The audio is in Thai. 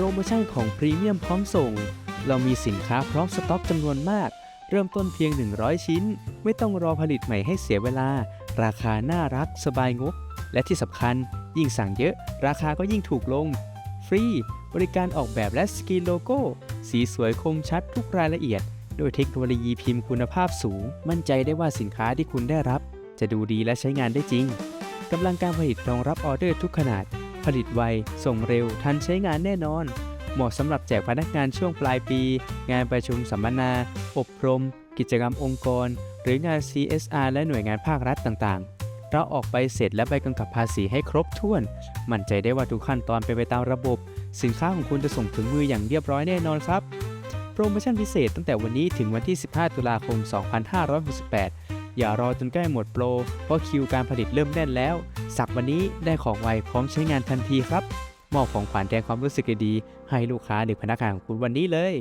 โปรโมชั่นของพรีเมียมพร้อมส่ง เรามีสินค้าพร้อมสต็อกจำนวนมาก เริ่มต้นเพียง 100 ชิ้น ไม่ต้องรอผลิตใหม่ให้เสียเวลา ราคาน่ารักสบายงบ และที่สำคัญ ยิ่งสั่งเยอะ ราคาก็ยิ่งถูกลง ฟรี บริการออกแบบและสกรีนโลโก้ สีสวยคมชัดทุกรายละเอียด โดยเทคโนโลยีพิมพ์คุณภาพสูง มั่นใจได้ว่าสินค้าที่คุณได้รับ จะดูดีและใช้งานได้จริงกำลังการผลิตรองรับออเดอร์ทุกขนาด ลิตไว ส่งเร็ว ทันใช้งานแน่นอน เหมาะสำหรับแจกพนักงานช่วงปลายปี งานประชุมสัมมนา อบรม กิจกรรมองค์กร หรืองาน CSR และหน่วยงานภาครัฐต่างๆ เราออกใบเสร็จและใบกำกับภาษีให้ครบถ้วน มั่นใจได้ว่าทุกขั้นตอนเป็นไปตามระบบ สินค้าของคุณจะส่งถึงมืออย่างเรียบร้อยแน่นอนครับ โปรโมชั่นพิเศษตั้งแต่วันนี้ถึงวันที่ 15 ตุลาคม 2568 อย่ารอจนใกล้หมดโปร เพราะคิวการผลิตเริ่มแน่นแล้ว สักวันนี้ได้ของไวพร้อมใช้งานทันทีครับมอบของขวัญแทนความรู้สึกดีๆให้ลูกค้าหรือพนักงานของคุณวันนี้เลย